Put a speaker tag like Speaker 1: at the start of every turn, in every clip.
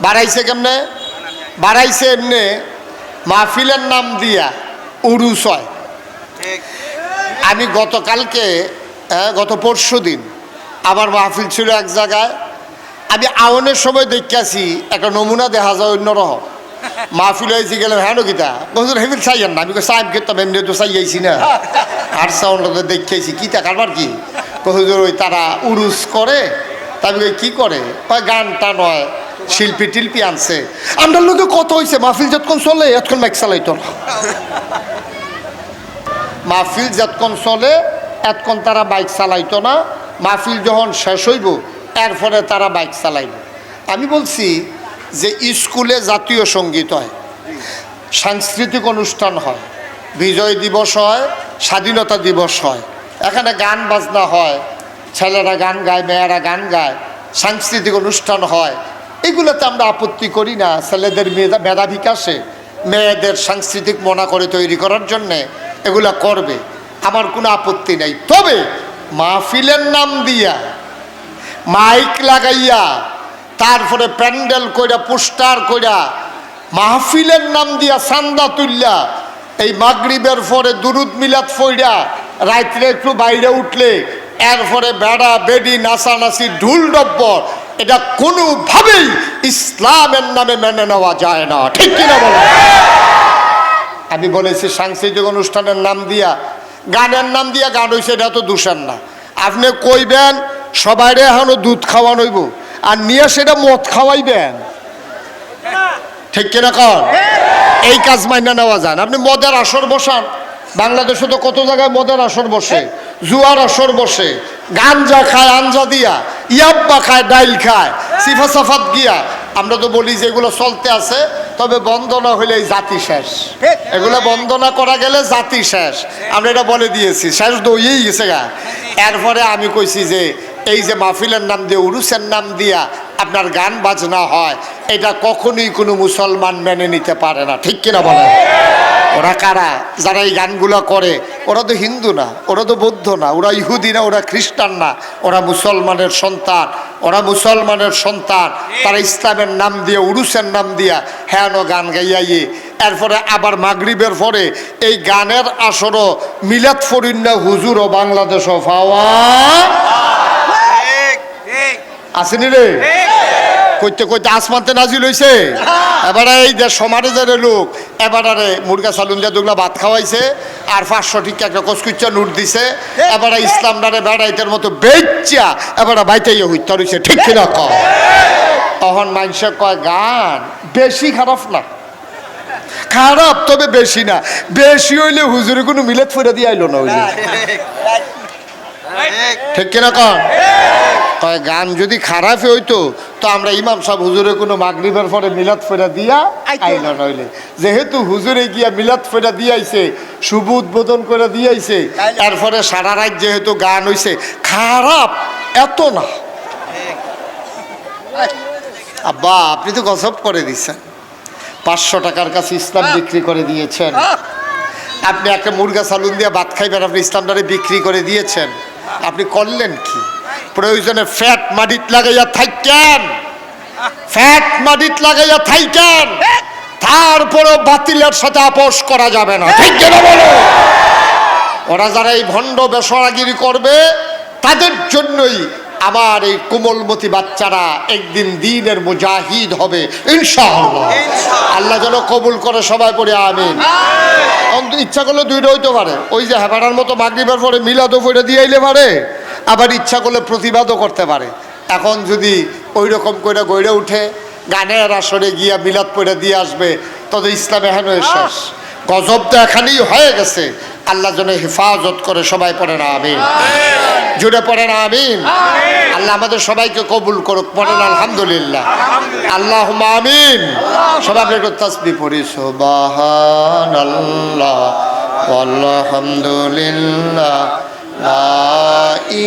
Speaker 1: বাড়াইছে কেমনে? বাড়াইছে এমনি মাহফিলের নাম দিয়া উরুস হয় আমি গতকালকে হ্যাঁ, গত পরশু দিন আমার মাহফিল ছিল এক জায়গায়। আমি আউনের সময় দেখিয়াছি একটা নমুনা দেখা যায় অন্যরকম মাহফিল হয়েছি গেলাম হ্যাঁ গীতা বন্ধুর হেমিল চাইয়েন না? আমি সাহেব খেতাম এমনি তো চাইয়াইছি না। আর সাউন্ডটা দেখিয়েছি কী তা কারবার কি? হুজুর ওই তারা উরুস করে। তা কি করে? কয় গানটা নয়। শিল্পী টিল্পি আনছে। আমার লোকে কত হয়েছে মাহফিল যতক্ষণ চলে, এতক্ষণ মাইক চালাইতো না। মাহফিল যতক্ষণ চলে, এতক্ষণ তারা বাইক চালাইতো না। মাহফিল যখন শেষ হইব, এরপরে তারা বাইক চালাইব। আমি বলছি যে স্কুলে জাতীয় সংগীত হয়, সাংস্কৃতিক অনুষ্ঠান হয়, বিজয় দিবস হয়, স্বাধীনতা দিবস হয়। এখানে গান বাজনা হয়, ছেলেরা গান গায়, মেয়েরা গান গায়, সাংস্কৃতিক অনুষ্ঠান হয় এগুলোতে আমরা আপত্তি করি না। ছেলেদের মেধা মেধা বিকাশে, মেয়েদের সাংস্কৃতিক মনা করে তৈরি করার জন্যে এগুলা করবে। আমার কোনো আপত্তি নেই। তবে মাহফিলের নাম দিয়া, মাইক লাগাইয়া, তারপরে প্যান্ডেল কইরা, পোস্টার কইরা, মাহফিলের নাম দিয়া সান্দা তুললা এই মাগরিবের পরে দুরুদ মিলাত ফইরা রাত্রে একটু বাইরে উঠলে, এরপরে বেড়া, বেডি, নাচানাচি, ঢুল, ডব্বর এটা কোনোভাবেই ইসলামের নামে মেনে নেওয়া যায় না। ঠিক কিনা বলো? আমি বলেছি সাংস্কৃতিক অনুষ্ঠানের নাম দিয়া, গানের নাম দিয়া গান হয়েছে এটা তো দূষণ না। আপনি কইবেন, সবাইরে এখনও দুধ খাওয়ান হইব, আর নিয়ে সেটা মদ খাওয়াইবেন। ঠিক কিনা কর এই কাজ মাইনা নেওয়া যান আপনি মদের আসর বসান। বাংলাদেশে তো কত জায়গায় মদের আসর বসে? জুয়ার আসর বসে গাঞ্জা খায়, আঞ্জা দিয়া। ইয়াব্বা খায়, ডাইল খায়। সিফা সাফাত গিয়া। আমরা তো বলি যে এগুলো চলতে আছে, তবে বন্ধ না হলে এই জাতি শেষ। এগুলো বন্ধ না করা গেলে জাতি শেষ। আমরা এটা বলে দিয়েছি, শেষ দইয়েই গেছে গা। এরপরে আমি কইছি যে, এই যে মাহফিলের নাম দিয়ে, উরুসের নাম দিয়া আপনার গান বাজনা হয়, এটা কখনোই কোনো মুসলমান মেনে নিতে পারে না। ঠিক কিনা বলেন? ওরা কারা? যারা এই গানগুলো করে ওরা তো হিন্দু না ওরা তো বৌদ্ধ না ওরা ইহুদি না ওরা খ্রিস্টান না ওরা মুসলমানের সন্তান ওরা মুসলমানের সন্তান তারা ইসলামের নাম দিয়ে উরুসের নাম দিয়া হ্যাঁ গান গাইয়াইয়ে। এরপরে আবার মাগরিবের পরে এই গানের আসরও মিলাদ ফরিন্না হুজুর ও বাংলাদেশ ফাওয়া। আসেনি রে? কইতে কইতে আসমানতে নাজিল হইছে। এবারে এই যে সমাজের লোক এবারে মুরগা সালুন দিয়ে দুগলা ভাত খাওয়াইছে আর পাঁচশো ঠিক একটা কসকুচ্চা নোট দিছে এবারে ইসলাম ডারে বেড়াইতের মতো বেচ্চা এবারে বাইতেই হইতে রইছে ঠিক কিনা কয় তখন মানুষে কয় গান বেশি খারাপ না। খারাপ তবে বেশি না। বেশি হইলে হুজুরে কোনো মিলেত ফিরে দিয়ে আইলো না হুজুর। ঠিক কিনা কন কয় গান যদি খারাপ হইতো তো আমরা ইমাম সাহেব হুজুরে কোনো মাগরিবের পরে মিলাদ ফেরা দিয়া আইল নইলে। যেহেতু হুজুরে গিয়া মিলাদ ফেরা দিয়াইছে শুভ উদ্বোধন করে দিয়াইছে তারপরে সারা রাত যেহেতু গান হইছে খারাপ এত না। আব্বা আপনি তো গজব করে দিচ্ছেন পাঁচশো টাকার কাছে ইসলাম বিক্রি করে দিয়েছেন। আপনি একটা মুরগা সালুন দিয়ে ভাত খাইবেন আপনি ইসলামটারে বিক্রি করে দিয়েছেন। আপনি করলেন কি? প্রয়োজনে ফ্যাট মাটিত লাগাইয়া থাকেন ফ্যাট মাটিত লাগাইয়া থাকেন তারপরও বাতিলের সাথে আপোষ করা যাবে না। ঠিক কিনা বলো? ওরা যারা এই ভণ্ড বেসরাগিরি করবে তাদের জন্যই আমার এই কোমলমতি বাচ্চারা একদিন দিনের মুজাহিদ হবে ইনশাআল্লাহ। আল্লাহ যেন কবুল করে সবাই পড়ে আমিন। ইচ্ছা করলে দুইটা হইতে পারে। ওই যে হেবাটার মতো মাগরিবের পরে মিলাদও ফেরে দিয়ে আইলে পারে। আবার ইচ্ছা করলে প্রতিবাদও করতে পারে। এখন যদি ওই রকম করে গড়ে উঠে গানের আসরে গিয়া মিলাদ পড়ে দিয়ে আসবে তত ইসলাম এখানে শেষ। গজব তো এখানেই হয়ে গেছে। আল্লাহ যেন হেফাজত করে সবাই পড়ে না আমিন। জুড়ে পড়ে না আমিন। আল্লাহ আমাদের সবাইকে কবুল করুক পড়েন আলহামদুলিল্লাহ। আল্লাহ আমিন। সবাই একটু তসবি পড়ি আল্লাহ আলহামদুলিল্লাহ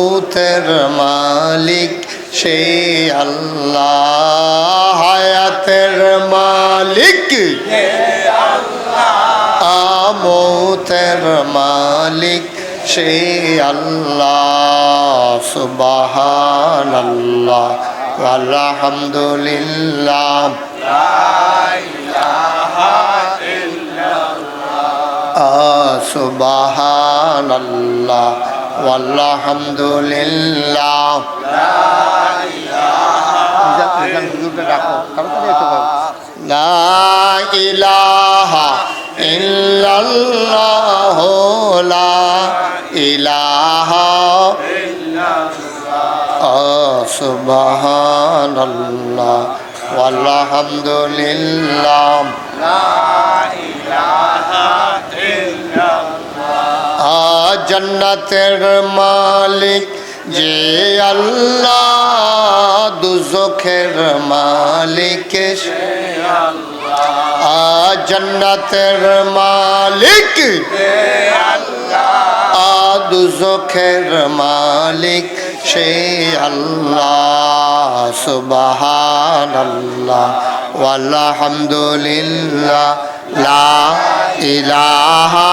Speaker 1: মৌতের মালিক সে আল্লাহ হায়াতের মালিক। আমৌতের মালিক সে আল্লাহ সুবাহান আল্লাহ আলহামদুলিল্লাহ। সুবাহান আল্লাহ আলহামদুলিল্লাহ لا إله إلا الله لا إله آه سبحان الله والحمد لله জন্নতের মালিক। যে আল্লাহ দুজখের মালিক। আ জন্নতের মালিক। আ দুজখের মালিক। সে আল্লাহ সুবহান আল্লাহ আলহামদুলিল্লাহ লা ইলাহা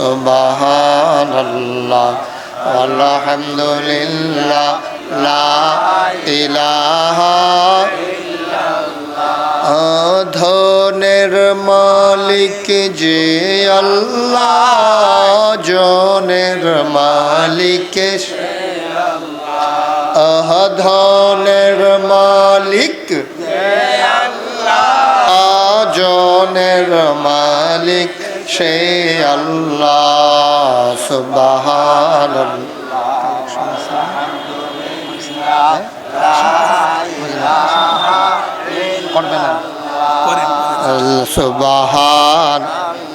Speaker 1: সুবহানাল্লাহ আলহামদুলিল্লাহ ধনের মালিক যে আল্লাহ মালিক ধনের মালিক সে আল্লাহ সুবহান না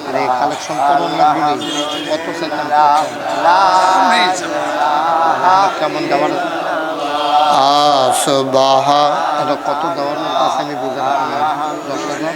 Speaker 1: আরে কালেকশন করুন লাগবে কত কেমন দেওয়ার কত আছে আমি বুঝে না দশ হাজার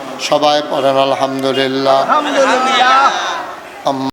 Speaker 1: সবাই পড়েন আলহামদুলিল্লাহ।
Speaker 2: আলহামদুলিল্লাহ।